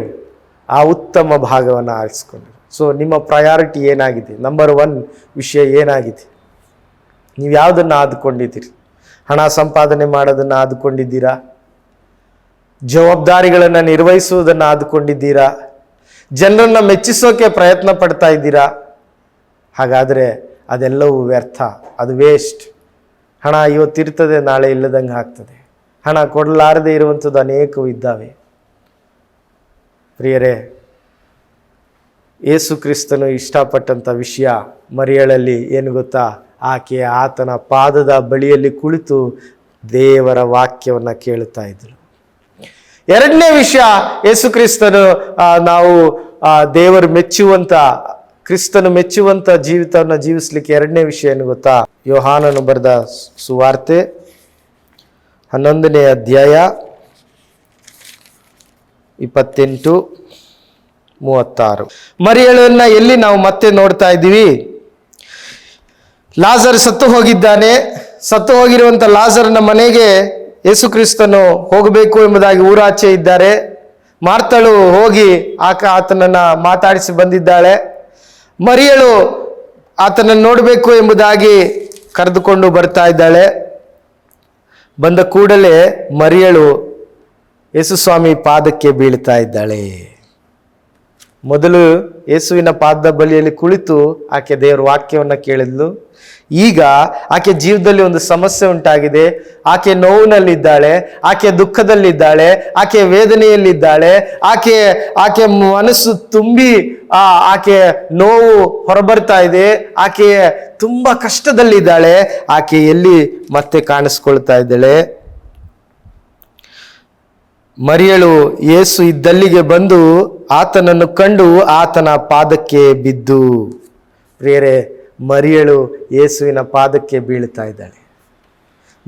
ಆ ಉತ್ತಮ ಭಾಗವನ್ನು ಆರಿಸ್ಕೊಂಡ್ರು ಸೊ ನಿಮ್ಮ ಪ್ರಯಾರಿಟಿ ಏನಾಗಿದೆ? ನಂಬರ್ ಒನ್ ವಿಷಯ ಏನಾಗಿದೆ? ನೀವು ಯಾವುದನ್ನು ಆದುಕೊಂಡಿದ್ದೀರಿ? ಹಣ ಸಂಪಾದನೆ ಮಾಡೋದನ್ನು ಆದುಕೊಂಡಿದ್ದೀರಾ? ಜವಾಬ್ದಾರಿಗಳನ್ನು ನಿರ್ವಹಿಸುವುದನ್ನು ಆದುಕೊಂಡಿದ್ದೀರಾ? ಜನರನ್ನು ಮೆಚ್ಚಿಸೋಕೆ ಪ್ರಯತ್ನ ಪಡ್ತಾ ಇದ್ದೀರಾ? ಹಾಗಾದರೆ ಅದೆಲ್ಲವೂ ವ್ಯರ್ಥ, ಅದು ವೇಸ್ಟ್ ಹಣ ಇವತ್ತಿರ್ತದೆ, ನಾಳೆ ಇಲ್ಲದಂಗೆ ಆಗ್ತದೆ. ಹಣ ಕೊಡಲಾರದೆ ಇರುವಂಥದ್ದು ಅನೇಕವು ಇದ್ದಾವೆ. ಪ್ರಿಯರೇ, ಯೇಸು ಕ್ರಿಸ್ತನು ಇಷ್ಟಪಟ್ಟಂಥ ವಿಷಯ ಮರಿಯಳಲ್ಲಿ ಏನು ಗೊತ್ತಾ? ಆಕೆ ಆತನ ಪಾದದ ಬಳಿಯಲ್ಲಿ ಕುಳಿತು ದೇವರ ವಾಕ್ಯವನ್ನು ಕೇಳುತ್ತಾ ಇದ್ದಳು ಎರಡನೇ ವಿಷಯ ಯೇಸು ಕ್ರಿಸ್ತನು ನಾವು ದೇವರು ಮೆಚ್ಚುವಂತ, ಕ್ರಿಸ್ತನು ಮೆಚ್ಚುವಂತ ಜೀವಿತವನ್ನು ಜೀವಿಸ್ಲಿಕ್ಕೆ ಎರಡನೇ ವಿಷಯ ಏನು ಗೊತ್ತಾ? ಯೋಹಾನನು ಬರೆದ ಸುವಾರ್ತೆ, ಹನ್ನೊಂದನೇ ಅಧ್ಯಾಯ, ಇಪ್ಪತ್ತೆಂಟು, ಮೂವತ್ತಾರು. ಮರಿಯಳನ್ನ ಎಲ್ಲಿ ನಾವು ಮತ್ತೆ ನೋಡ್ತಾ ಇದ್ದೀವಿ? ಲಾಜರ್ ಸತ್ತು ಹೋಗಿದ್ದಾನೆ. ಸತ್ತು ಹೋಗಿರುವಂತ ಲಾಜರ್ನ ಮನೆಗೆ ಯೇಸು ಕ್ರಿಸ್ತನು ಹೋಗಬೇಕು ಎಂಬುದಾಗಿ ಊರಾಚೆ ಇದ್ದಾರೆ. ಮಾರ್ತಳು ಹೋಗಿ ಆಕ ಆತನನ್ನು ಮಾತಾಡಿಸಿ ಬಂದಿದ್ದಾಳೆ. ಮರಿಯಳು ಆತನನ್ನು ನೋಡಬೇಕು ಎಂಬುದಾಗಿ ಕರೆದುಕೊಂಡು ಬರ್ತಾ ಇದ್ದಾಳೆ. ಬಂದ ಕೂಡಲೇ ಮರಿಯಳು ಯೇಸುಸ್ವಾಮಿ ಪಾದಕ್ಕೆ ಬೀಳ್ತಾ ಇದ್ದಾಳೆ. ಮೊದಲು ಯೇಸುವಿನ ಪಾದ ಬಳಿಯಲ್ಲಿ ಕುಳಿತು ಆಕೆ ದೇವರ ವಾಕ್ಯವನ್ನು ಕೇಳಿದ್ಲು. ಈಗ ಆಕೆ ಜೀವನದಲ್ಲಿ ಒಂದು ಸಮಸ್ಯೆ ಉಂಟಾಗಿದೆ. ಆಕೆ ನೋವಿನಲ್ಲಿದ್ದಾಳೆ, ಆಕೆ ದುಃಖದಲ್ಲಿದ್ದಾಳೆ, ಆಕೆ ವೇದನೆಯಲ್ಲಿದ್ದಾಳೆ, ಆಕೆ ಆಕೆ ಮನಸ್ಸು ತುಂಬಿ, ಆ, ಆಕೆ ನೋವು ಹೊರಬರ್ತಾ ಇದೆ ಆಕೆ ತುಂಬಾ ಕಷ್ಟದಲ್ಲಿದ್ದಾಳೆ, ಆಕೆ ಎಲ್ಲಿ ಮತ್ತೆ ಕಾಣಿಸ್ಕೊಳ್ತಾ ಇದ್ದಾಳೆ? ಮರಿಯಳು ಯೇಸು ಇದ್ದಲ್ಲಿಗೆ ಬಂದು ಆತನನ್ನು ಕಂಡು ಆತನ ಪಾದಕ್ಕೆ ಬಿದ್ದು. ಪ್ರಿಯರೇ, ಮರಿಯಳು ಯೇಸುವಿನ ಪಾದಕ್ಕೆ ಬೀಳ್ತಾ ಇದ್ದಾಳೆ.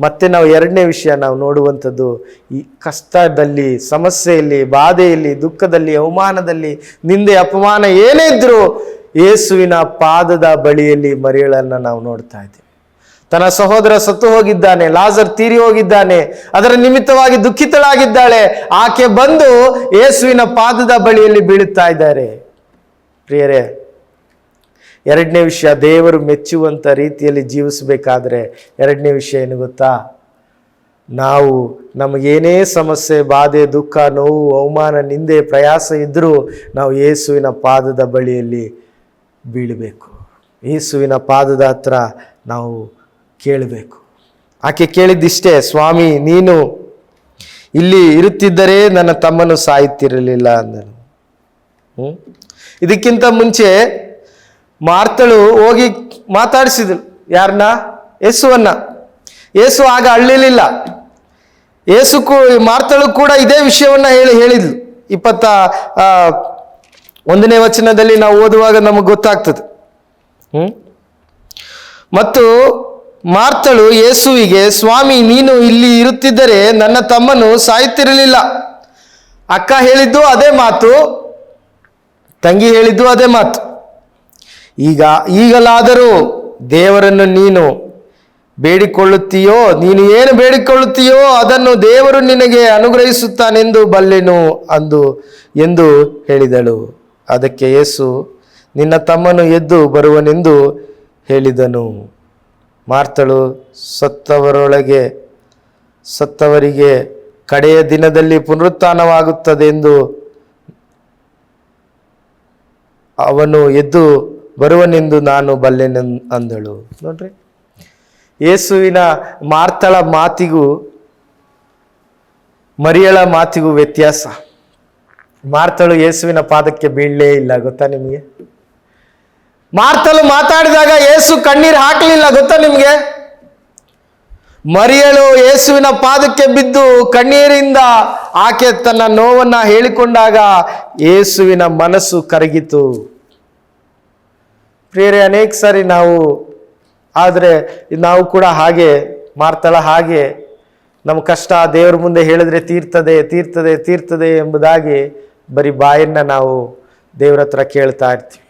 ಮತ್ತೆ ನಾವು ಎರಡನೇ ವಿಷಯ ನಾವು ನೋಡುವಂಥದ್ದು, ಈ ಕಷ್ಟದಲ್ಲಿ, ಸಮಸ್ಯೆಯಲ್ಲಿ, ಬಾಧೆಯಲ್ಲಿ, ದುಃಖದಲ್ಲಿ, ಅವಮಾನದಲ್ಲಿ, ನಿಂದೆ, ಅಪಮಾನ ಏನೇ ಇದ್ರೂ ಯೇಸುವಿನ ಪಾದದ ಬಳಿಯಲ್ಲಿ ಮರಿಯಳನ್ನು ನಾವು ನೋಡ್ತಾ ಇದ್ದೇವೆ. ತನ್ನ ಸಹೋದರ ಸತ್ತು ಹೋಗಿದ್ದಾನೆ, ಲಾಜರ್ ತೀರಿ ಹೋಗಿದ್ದಾನೆ, ಅದರ ನಿಮಿತ್ತವಾಗಿ ದುಃಖಿತಳಾಗಿದ್ದಾಳೆ. ಆಕೆ ಬಂದು ಯೇಸುವಿನ ಪಾದದ ಬಳಿಯಲ್ಲಿ ಬೀಳುತ್ತಾ ಇದ್ದಾರೆ. ಪ್ರಿಯರೇ, ಎರಡನೇ ವಿಷಯ, ದೇವರು ಮೆಚ್ಚುವಂಥ ರೀತಿಯಲ್ಲಿ ಜೀವಿಸಬೇಕಾದ್ರೆ ಎರಡನೇ ವಿಷಯ ಏನು ಗೊತ್ತಾ? ನಾವು ನಮಗೇನೇ ಸಮಸ್ಯೆ, ಬಾಧೆ, ದುಃಖ, ನೋವು, ಅವಮಾನ, ನಿಂದೆ, ಪ್ರಯಾಸ ಇದ್ದರೂ ನಾವು ಯೇಸುವಿನ ಪಾದದ ಬಳಿಯಲ್ಲಿ ಬೀಳಬೇಕು. ಯೇಸುವಿನ ಪಾದದ ಹತ್ರ ನಾವು ಕೇಳಬೇಕು. ಆಕೆ ಕೇಳಿದ್ದಿಷ್ಟೇ, ಸ್ವಾಮಿ, ನೀನು ಇಲ್ಲಿ ಇರುತ್ತಿದ್ದರೆ ನನ್ನ ತಮ್ಮನು ಸಾಯುತ್ತಿರಲಿಲ್ಲ ಅಂದನು. ಹ್ಞೂ ಇದಕ್ಕಿಂತ ಮುಂಚೆ ಮಾರ್ತಳು ಹೋಗಿ ಮಾತಾಡಿಸಿದಳು. ಯಾರನ್ನ ಯೇಸುವನ್ನ ಯೇಸು ಆಗ ಅಳ್ಳಿಲಿಲ್ಲ. ಯೇಸು ಕೂ ಮಾರ್ತಳು ಕೂಡ ಇದೇ ವಿಷಯವನ್ನ ಹೇಳಿ ಹೇಳಿದ್ಲು. ಇಪ್ಪತ್ತ ಒಂದನೇ ವಚನದಲ್ಲಿ ನಾವು ಓದುವಾಗ ನಮಗೆ ಗೊತ್ತಾಗ್ತದೆ. ಹ್ಮ್? ಮತ್ತು ಮಾರ್ತಳು ಯೇಸುವಿಗೆ, ಸ್ವಾಮಿ, ನೀನು ಇಲ್ಲಿ ಇರುತ್ತಿದ್ದರೆ ನನ್ನ ತಮ್ಮನು ಸಾಯುತ್ತಿರಲಿಲ್ಲ. ಅಕ್ಕ ಹೇಳಿದ್ದು ಅದೇ ಮಾತು, ತಂಗಿ ಹೇಳಿದ್ದು ಅದೇ ಮಾತು. ಈಗ ಈಗಲಾದರೂ ದೇವರನ್ನು ನೀನು ಬೇಡಿಕೊಳ್ಳುತ್ತೀಯೋ, ನೀನು ಏನು ಬೇಡಿಕೊಳ್ಳುತ್ತೀಯೋ ಅದನ್ನು ದೇವರು ನಿನಗೆ ಅನುಗ್ರಹಿಸುತ್ತಾನೆಂದು ಬಲ್ಲೆನು ಅಂದು, ಎಂದು ಹೇಳಿದಳು. ಅದಕ್ಕೆ ಯೇಸು, ನಿನ್ನ ತಮ್ಮನು ಎದ್ದು ಬರುವನೆಂದು ಹೇಳಿದನು. ಮಾರ್ತಳು, ಸತ್ತವರೊಳಗೆ, ಸತ್ತವರಿಗೆ ಕಡೆಯ ದಿನದಲ್ಲಿ ಪುನರುತ್ಥಾನವಾಗುತ್ತದೆ ಎಂದು ಅವನು ಎದ್ದು ಬರುವನೆಂದು ನಾನು ಬಲ್ಲೆನ ಅಂದಳು. ನೋಡ್ರಿ. ಯೇಸುವಿನ ಮಾರ್ತಳ ಮಾತಿಗೂ, ಮರಿಯಳ ಮಾತಿಗೂ ವ್ಯತ್ಯಾಸ. ಮಾರ್ತಳು ಯೇಸುವಿನ ಪಾದಕ್ಕೆ ಬೀಳಲೇ ಇಲ್ಲ, ಗೊತ್ತಾ ನಿಮಗೆ? ಮಾರ್ತಲು ಮಾತಾಡಿದಾಗ ಏಸು ಕಣ್ಣೀರು ಹಾಕಲಿಲ್ಲ, ಗೊತ್ತಾ ನಿಮಗೆ? ಮರಿಯಳು ಯೇಸುವಿನ ಪಾದಕ್ಕೆ ಬಿದ್ದು ಕಣ್ಣೀರಿಂದ ಆಕೆ ತನ್ನ ನೋವನ್ನ ಹೇಳಿಕೊಂಡಾಗ ಯೇಸುವಿನ ಮನಸ್ಸು ಕರಗಿತು. ಪ್ರಿಯರೇ, ಅನೇಕ ಸಾರಿ ನಾವು, ಆದರೆ ನಾವು ಕೂಡ ಹಾಗೆ, ಮಾರ್ತಳ ಹಾಗೆ, ನಮ್ಮ ಕಷ್ಟ ದೇವರ ಮುಂದೆ ಹೇಳಿದ್ರೆ ತೀರ್ತದೆ ತೀರ್ತದೆ ತೀರ್ತದೆ ಎಂಬುದಾಗಿ ಬರೀ ಬಾಯನ್ನ ನಾವು ದೇವರ ಹತ್ರ ಕೇಳ್ತಾ ಇರ್ತೀವಿ.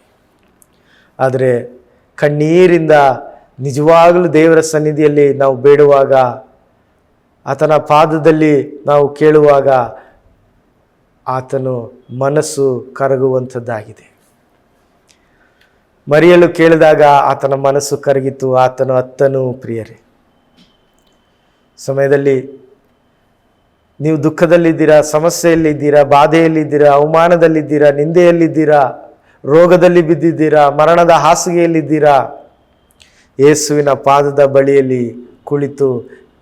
ಆದರೆ ಕಣ್ಣೀರಿಂದ ನಿಜವಾಗಲೂ ದೇವರ ಸನ್ನಿಧಿಯಲ್ಲಿ ನಾವು ಬೇಡುವಾಗ, ಆತನ ಪಾದದಲ್ಲಿ ನಾವು ಕೇಳುವಾಗ ಆತನು ಮನಸ್ಸು ಕರಗುವಂಥದ್ದಾಗಿದೆ. ಮರಿಯಲು ಕೇಳಿದಾಗ ಆತನ ಮನಸ್ಸು ಕರಗಿತು, ಆತನು ಅತ್ತನು, ಪ್ರಿಯರೇ. ಸಮಯದಲ್ಲಿ ನೀವು ದುಃಖದಲ್ಲಿದ್ದೀರಾ, ಸಮಸ್ಯೆಯಲ್ಲಿದ್ದೀರಾ, ಬಾಧೆಯಲ್ಲಿದ್ದೀರಾ, ಅವಮಾನದಲ್ಲಿದ್ದೀರಾ, ನಿಂದೆಯಲ್ಲಿದ್ದೀರಾ? ರೋಗದಲ್ಲಿ ಬಿದ್ದಿದ್ದೀರಾ? ಮರಣದ ಹಾಸಿಗೆಯಲ್ಲಿದ್ದೀರಾ? ಯೇಸುವಿನ ಪಾದದ ಬಳಿಯಲ್ಲಿ ಕುಳಿತು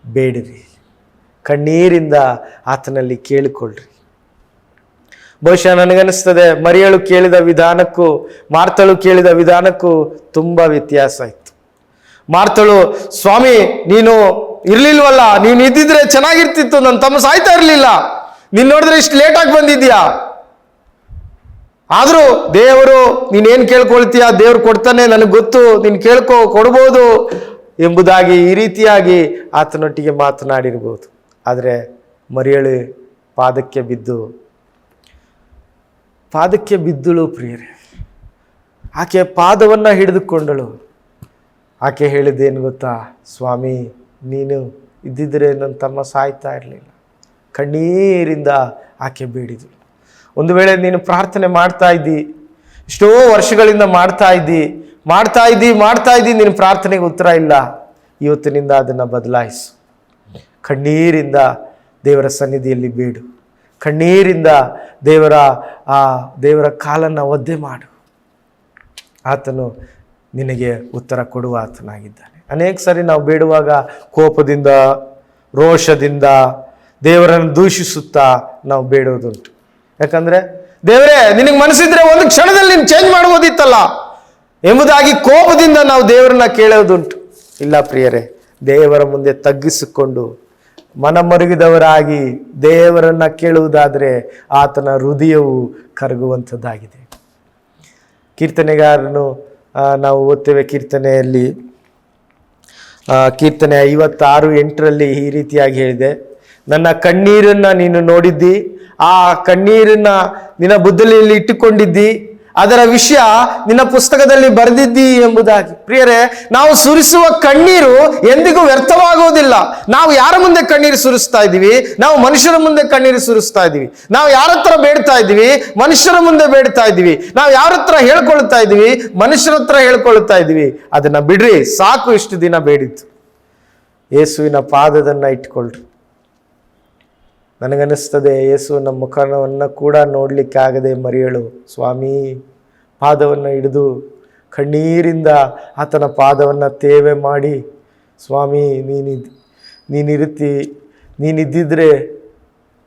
ಬೇಡಿರಿ. ಕಣ್ಣೀರಿಂದ ಆತನಲ್ಲಿ ಕೇಳಿಕೊಳ್ಳ್ರಿ. ಬಹುಶಃ ನನಗನ್ನಿಸ್ತದೆ, ಮರಿಯಳು ಕೇಳಿದ ವಿಧಾನಕ್ಕೂ, ಮಾರ್ತಳು ಕೇಳಿದ ವಿಧಾನಕ್ಕೂ ತುಂಬ ವ್ಯತ್ಯಾಸ ಇತ್ತು. ಮಾರ್ತಳು, ಸ್ವಾಮಿ, ನೀನು ಇರಲಿಲ್ವಲ್ಲ? ನೀನು ಇದ್ದಿದ್ರೆ ಚೆನ್ನಾಗಿರ್ತಿತ್ತು ನನ್ನ ತಮ್ಮ ಸಾಯ್ತಾ ಇರಲಿಲ್ಲ. ನೀನು ನೋಡಿದ್ರೆ ಇಷ್ಟು ಲೇಟಾಗಿ ಬಂದಿದ್ಯಾ ಆದರೂ ದೇವರು, ನೀನೇನು ಕೇಳ್ಕೊಳ್ತೀಯ? ದೇವ್ರು ಕೊಡ್ತಾನೆ, ನನಗೆ ಗೊತ್ತು, ನೀನು ಕೇಳ್ಕೊ, ಕೊಡ್ಬೋದು ಎಂಬುದಾಗಿ ಈ ರೀತಿಯಾಗಿ ಆತನೊಟ್ಟಿಗೆ ಮಾತನಾಡಿರ್ಬೋದು ಆದರೆ ಮರಿಯಳು, ಪಾದಕ್ಕೆ ಬಿದ್ದು, ಪಾದಕ್ಕೆ ಬಿದ್ದಳು ಪ್ರಿಯರೇ. ಆಕೆ ಪಾದವನ್ನು ಹಿಡಿದುಕೊಂಡಳು. ಆಕೆ ಹೇಳಿದ್ದೇನು ಗೊತ್ತಾ? ಸ್ವಾಮಿ, ನೀನು ಇದ್ದಿದ್ರೆ ನನ್ನ ತಮ್ಮ ಸಾಯ್ತಾ ಇರಲಿಲ್ಲ. ಕಣ್ಣೀರಿಂದ ಆಕೆ ಬೇಡಿದಳು. ಒಂದು ವೇಳೆ ನೀನು ಪ್ರಾರ್ಥನೆ ಮಾಡ್ತಾ ಇದ್ದಿ, ಎಷ್ಟೋ ವರ್ಷಗಳಿಂದ ಮಾಡ್ತಾ ಇದ್ದಿ ಮಾಡ್ತಾ ಇದ್ದಿ ಮಾಡ್ತಾ ಇದ್ದಿ, ನಿನ್ನ ಪ್ರಾರ್ಥನೆಗೆ ಉತ್ತರ ಇಲ್ಲ. ಇವತ್ತಿನಿಂದ ಅದನ್ನು ಬದಲಾಯಿಸು. ಕಣ್ಣೀರಿಂದ ದೇವರ ಸನ್ನಿಧಿಯಲ್ಲಿ ಬೇಡು. ಕಣ್ಣೀರಿಂದ ದೇವರ, ಆ ದೇವರ ಕಾಲನ್ನು ಒದ್ದೆ ಮಾಡು. ಆತನು ನಿನಗೆ ಉತ್ತರ ಕೊಡುವ ಆತನಾಗಿದ್ದಾನೆ. ಅನೇಕ ಸಾರಿ ನಾವು ಬೇಡುವಾಗ ಕೋಪದಿಂದ, ರೋಷದಿಂದ ದೇವರನ್ನು ದೂಷಿಸುತ್ತಾ ನಾವು ಬೇಡೋದುಂಟು. ಯಾಕಂದ್ರೆ, ದೇವರೇ, ನಿನಗೆ ಮನಸ್ಸಿದ್ರೆ ಒಂದು ಕ್ಷಣದಲ್ಲಿ ನೀನು ಚೇಂಜ್ ಮಾಡ್ಬೋದಿತ್ತಲ್ಲ. ಎಂಬುದಾಗಿ ಕೋಪದಿಂದ ನಾವು ದೇವರನ್ನ ಕೇಳೋದುಂಟು. ಇಲ್ಲ ಪ್ರಿಯರೇ, ದೇವರ ಮುಂದೆ ತಗ್ಗಿಸಿಕೊಂಡು ಮನಮರುಗಿದವರಾಗಿ ದೇವರನ್ನ ಕೇಳುವುದಾದರೆ ಆತನ ಹೃದಯವು ಕರಗುವಂಥದ್ದಾಗಿದೆ. ಕೀರ್ತನೆಗಾರನು ನಾವು ಓದ್ತೇವೆ ಕೀರ್ತನೆಯಲ್ಲಿ ಕೀರ್ತನೆ ಐವತ್ತಾರು ಎಂಟರಲ್ಲಿ ಈ ರೀತಿಯಾಗಿ ಹೇಳಿದೆ. ನನ್ನ ಕಣ್ಣೀರನ್ನ ನೀನು ನೋಡಿದ್ದಿ, ಆ ಕಣ್ಣೀರನ್ನ ನಿನ್ನ ಬುದ್ಧಲಿಯಲ್ಲಿ ಇಟ್ಟುಕೊಂಡಿದ್ದಿ, ಅದರ ವಿಷಯ ನಿನ್ನ ಪುಸ್ತಕದಲ್ಲಿ ಬರೆದಿದ್ದಿ ಎಂಬುದಾಗಿ. ಪ್ರಿಯರೇ, ನಾವು ಸುರಿಸುವ ಕಣ್ಣೀರು ಎಂದಿಗೂ ವ್ಯರ್ಥವಾಗುವುದಿಲ್ಲ. ನಾವು ಯಾರ ಮುಂದೆ ಕಣ್ಣೀರು ಸುರಿಸ್ತಾ ಇದ್ದೀವಿ? ನಾವು ಮನುಷ್ಯರ ಮುಂದೆ ಕಣ್ಣೀರು ಸುರಿಸ್ತಾ ಇದ್ದೀವಿ. ನಾವು ಯಾರ ಹತ್ರ ಬೇಡ್ತಾ ಇದ್ದೀವಿ? ಮನುಷ್ಯರ ಮುಂದೆ ಬೇಡ್ತಾ ಇದ್ದೀವಿ. ನಾವು ಯಾರ ಹತ್ರ ಹೇಳ್ಕೊಳ್ತಾ ಇದ್ದೀವಿ? ಮನುಷ್ಯರ ಹತ್ರ ಹೇಳ್ಕೊಳ್ತಾ ಇದ್ದೀವಿ. ಅದನ್ನ ಬಿಡ್ರಿ, ಸಾಕು ಇಷ್ಟು ದಿನ ಬೇಡಿತ್ತು ಯೇಸುವಿನ ಪಾದದನ್ನ ಇಟ್ಕೊಳ್ರಿ. ನನಗನ್ನಿಸ್ತದೆ ನಮ್ಮ ಮುಖವನ್ನು ಕೂಡ ನೋಡಲಿಕ್ಕಾಗದೆ ಮರಿಯಳು. ಸ್ವಾಮಿ, ಪಾದವನ್ನು ಹಿಡಿದು ಕಣ್ಣೀರಿಂದ ಆತನ ಪಾದವನ್ನು ತೇವೆ ಮಾಡಿ, ಸ್ವಾಮಿ ನೀನಿದ್ ನೀನಿರುತ್ತಿ ನೀನಿದ್ದಿದ್ರೆ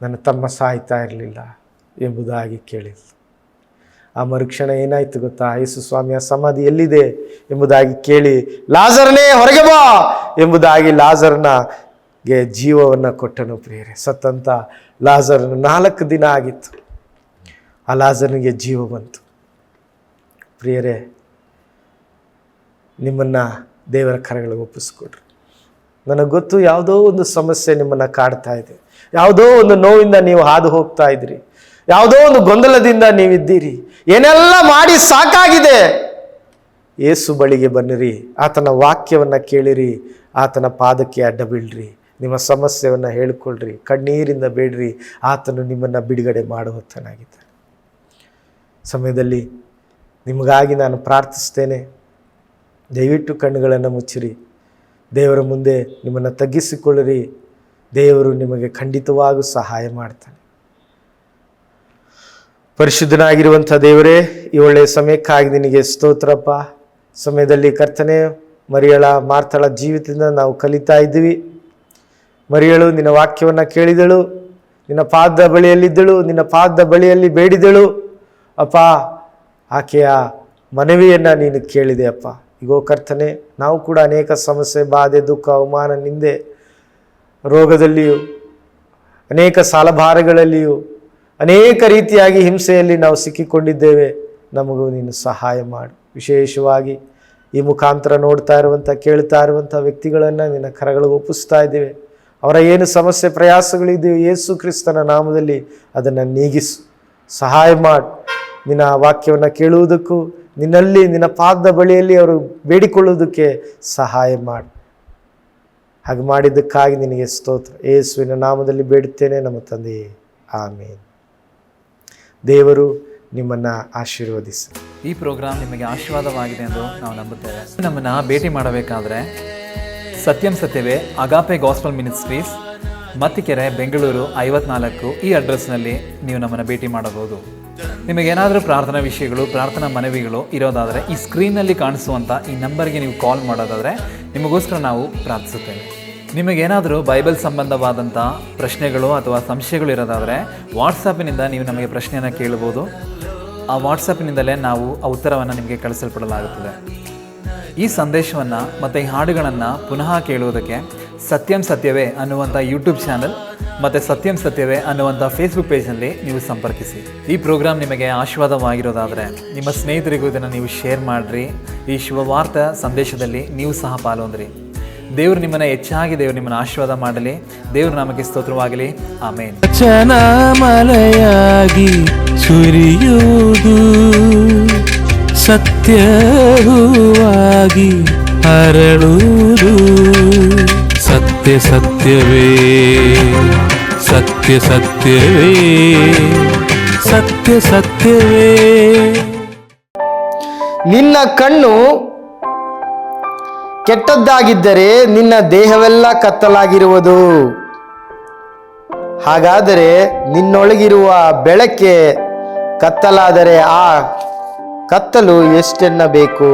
ನನ್ನ ತಮ್ಮ ಸಾಯ್ತಾ ಇರಲಿಲ್ಲ ಎಂಬುದಾಗಿ ಕೇಳಿ. ಆ ಮರುಕ್ಷಣ ಏನಾಯ್ತು ಗೊತ್ತಾ? ಯೇಸು ಸ್ವಾಮಿಯ ಸಮಾಧಿ ಎಲ್ಲಿದೆ ಎಂಬುದಾಗಿ ಕೇಳಿ, ಲಾಜರ್ನೇ, ಹೊರಗೆ ಬಾ ಎಂಬುದಾಗಿ ಲಾಜರ್ನಗೆ ಜೀವವನ್ನು ಕೊಟ್ಟನು ಪ್ರಿಯರೇ. ಸತ್ತಂತ ಲಾಜರನ್ನು ನಾಲ್ಕು ದಿನ ಆಗಿತ್ತು. ಆ ಲಾಜರ್ನಿಗೆ ಜೀವ ಬಂತು. ಪ್ರಿಯರೇ, ನಿಮ್ಮನ್ನು ದೇವರ ಕರಗಳಿಗೆ ಒಪ್ಪಿಸ್ಕೊಡ್ರಿ ನನಗೆ ಗೊತ್ತು ಯಾವುದೋ ಒಂದು ಸಮಸ್ಯೆ ನಿಮ್ಮನ್ನು ಕಾಡ್ತಾ ಇದೆ. ಯಾವುದೋ ಒಂದು ನೋವಿಂದ ನೀವು ಹಾದು ಹೋಗ್ತಾ ಇದ್ರಿ. ಯಾವುದೋ ಒಂದು ಗೊಂದಲದಿಂದ ನೀವಿದ್ದೀರಿ. ಏನೆಲ್ಲ ಮಾಡಿ ಸಾಕಾಗಿದೆ. ಏಸು ಬಳಿಗೆ ಬನ್ನಿರಿ. ಆತನ ವಾಕ್ಯವನ್ನು ಕೇಳಿರಿ. ಆತನ ಪಾದಕ್ಕೆ ಅಡ್ಡ ಬೀಳ್ರಿ ನಿಮ್ಮ ಸಮಸ್ಯೆಯನ್ನು ಹೇಳಿಕೊಳ್ಳ್ರಿ ಕಣ್ಣೀರಿಂದ ಬೇಡ್ರಿ, ಆತನು ನಿಮ್ಮನ್ನು ಬಿಡುಗಡೆ ಮಾಡುವಂತನಾಗಿದ್ದಾನೆ ಸಮಯದಲ್ಲಿ ನಿಮಗಾಗಿ ನಾನು ಪ್ರಾರ್ಥಿಸ್ತೇನೆ. ದಯವಿಟ್ಟು ಕಣ್ಣುಗಳನ್ನು ಮುಚ್ಚಿರಿ. ದೇವರ ಮುಂದೆ ನಿಮ್ಮನ್ನು ತಗ್ಗಿಸಿಕೊಳ್ಳಿರಿ. ದೇವರು ನಿಮಗೆ ಖಂಡಿತವಾಗೂ ಸಹಾಯ ಮಾಡ್ತಾನೆ. ಪರಿಶುದ್ಧನಾಗಿರುವಂಥ ದೇವರೇ, ಈ ಒಳ್ಳೆಯ ಸಮಯಕ್ಕಾಗಿ ನಿನಗೆ ಸ್ತೋತ್ರಪ್ಪ. ಸಮಯದಲ್ಲಿ ಕರ್ತನೆ, ಮರಿಯಳ ಮಾರ್ತಳ ಜೀವಿತದಿಂದ ನಾವು ಕಲಿತಾ ಇದ್ದೀವಿ. ಮರಿಯಳು, ನಿನ್ನ ವಾಕ್ಯವನ್ನು ಕೇಳಿದಳು. ನಿನ್ನ ಪಾದದ ಬಳಿಯಲ್ಲಿದ್ದಳು, ನಿನ್ನ ಪಾದದ ಬಳಿಯಲ್ಲಿ ಬೇಡಿದಳು. ಅಪ್ಪ, ಆಕೆಯ ಮನವಿಯನ್ನು ನೀನು ಕೇಳಿದೆ ಅಪ್ಪ. ಇಗೋ ಕರ್ತನೆ, ನಾವು ಕೂಡ ಅನೇಕ ಸಮಸ್ಯೆ, ಬಾಧೆ, ದುಃಖ, ಅವಮಾನ, ನಿಂದೆ, ರೋಗದಲ್ಲಿಯೂ, ಅನೇಕ ಸಾಲಭಾರಗಳಲ್ಲಿಯೂ, ಅನೇಕ ರೀತಿಯಾಗಿ ಹಿಂಸೆಯಲ್ಲಿ ನಾವು ಸಿಕ್ಕಿಕೊಂಡಿದ್ದೇವೆ. ನಮಗೂ ನೀನು ಸಹಾಯ ಮಾಡು. ವಿಶೇಷವಾಗಿ ಈ ಮುಖಾಂತರ ನೋಡ್ತಾ ಇರುವಂಥ, ಕೇಳ್ತಾ ಇರುವಂಥ ವ್ಯಕ್ತಿಗಳನ್ನು ನಿನ್ನ ಕರಗಳಿಗೆ ಒಪ್ಪಿಸ್ತಾ ಇದ್ದೇವೆ. ಅವರ ಏನು ಸಮಸ್ಯೆ, ಪ್ರಯಾಸಗಳಿದೆಯೋ ಯೇಸು ಕ್ರಿಸ್ತನ ನಾಮದಲ್ಲಿ ಅದನ್ನು ನೀಗಿಸು. ಸಹಾಯ ಮಾಡಿ. ನಿನ್ನ ವಾಕ್ಯವನ್ನು ಕೇಳುವುದಕ್ಕೂ, ನಿನ್ನಲ್ಲಿ, ನಿನ್ನ ಪಾದದ ಬಳಿಯಲ್ಲಿ ಅವರು ಬೇಡಿಕೊಳ್ಳುವುದಕ್ಕೆ ಸಹಾಯ ಮಾಡಿ. ಹಾಗೆ ಮಾಡಿದ್ದಕ್ಕಾಗಿ ನಿನಗೆ ಸ್ತೋತ್ರ. ಯೇಸುವಿನ ನಾಮದಲ್ಲಿ ಬೇಡುತ್ತೇನೆ ನಮ್ಮ ತಂದೆಯೇ ಆಮೇನ್. ದೇವರು ನಿಮ್ಮನ್ನು ಆಶೀರ್ವದಿಸಿ. ಈ ಪ್ರೋಗ್ರಾಮ್ ನಿಮಗೆ ಆಶೀರ್ವಾದವಾಗಿದೆ ಎಂದು ನಾವು ನಂಬುತ್ತೇವೆ. ನಮ್ಮನ್ನು ಭೇಟಿ ಮಾಡಬೇಕಾದ್ರೆ ಸತ್ಯಂ ಸತ್ಯವೇ Agape gospel ministries Mathikere, Bengaluru ಐವತ್ನಾಲ್ಕು ಈ ಅಡ್ರೆಸ್ನಲ್ಲಿ ನೀವು ನಮ್ಮನ್ನು ಭೇಟಿ ಮಾಡಬಹುದು. ನಿಮಗೇನಾದರೂ ಪ್ರಾರ್ಥನಾ ವಿಷಯಗಳು, ಪ್ರಾರ್ಥನಾ ಮನವಿಗಳು ಇರೋದಾದರೆ ಈ ಸ್ಕ್ರೀನ್ನಲ್ಲಿ ಕಾಣಿಸುವಂಥ ಈ ನಂಬರ್ಗೆ ನೀವು ಕಾಲ್ ಮಾಡೋದಾದರೆ ನಿಮಗೋಸ್ಕರ ನಾವು ಪ್ರಾರ್ಥಿಸುತ್ತೇವೆ. ನಿಮಗೇನಾದರೂ ಬೈಬಲ್ ಸಂಬಂಧವಾದಂಥ ಪ್ರಶ್ನೆಗಳು ಅಥವಾ ಸಂಶಯಗಳು ಇರೋದಾದರೆ ವಾಟ್ಸಾಪಿನಿಂದ ನೀವು ನಮಗೆ ಪ್ರಶ್ನೆಯನ್ನು ಕೇಳ್ಬೋದು. ಆ ವಾಟ್ಸಪ್ನಿಂದಲೇ ನಾವು ಆ ಉತ್ತರವನ್ನು ನಿಮಗೆ ಕಳಿಸಲ್ಪಡಲಾಗುತ್ತದೆ. ಈ ಸಂದೇಶವನ್ನು ಮತ್ತು ಈ ಹಾಡುಗಳನ್ನು ಪುನಃ ಕೇಳುವುದಕ್ಕೆ ಸತ್ಯಂ ಸತ್ಯವೇ ಅನ್ನುವಂಥ ಯೂಟ್ಯೂಬ್ ಚಾನಲ್ ಮತ್ತು ಸತ್ಯಂ ಸತ್ಯವೇ ಅನ್ನುವಂಥ ಫೇಸ್ಬುಕ್ ಪೇಜ್ನಲ್ಲಿ ನೀವು ಸಂಪರ್ಕಿಸಿ. ಈ ಪ್ರೋಗ್ರಾಮ್ ನಿಮಗೆ ಆಶೀರ್ವಾದವಾಗಿರೋದಾದರೆ ನಿಮ್ಮ ಸ್ನೇಹಿತರಿಗೂ ಇದನ್ನು ನೀವು ಶೇರ್ ಮಾಡಿರಿ. ಈ ಶುಭವಾರ್ತ ಸಂದೇಶದಲ್ಲಿ ನೀವು ಸಹ ಪಾಲ್ಗೊಂಡ್ರಿ. ದೇವರು ನಿಮ್ಮನ್ನು ಹೆಚ್ಚಾಗಿ ದೇವರು ನಿಮ್ಮನ್ನು ಆಶೀರ್ವಾದ ಮಾಡಲಿ. ದೇವರು ನಮಗೆ ಸ್ತೋತ್ರವಾಗಲಿ. ಆಮೇನ್. ಚನಾಮಲೆಯಾಗಿ ಸುರಿಯುವುದು. ಸತ್ಯ ಅರಳುವುದು ಸತ್ಯ ಸತ್ಯವೇ. ಸತ್ಯ ಸತ್ಯವೇ. ಸತ್ಯ ಸತ್ಯವೇ. ನಿನ್ನ ಕಣ್ಣು ಕೆಟ್ಟದ್ದಾಗಿದ್ದರೆ ನಿನ್ನ ದೇಹವೆಲ್ಲ ಕತ್ತಲಾಗಿರುವುದು. ಹಾಗಾದರೆ ನಿನ್ನೊಳಗಿರುವ ಬೆಳಕೆ ಕತ್ತಲಾದರೆ ಆ ಕತ್ತಲು ಎಷ್ಟೆನ್ನಬೇಕು?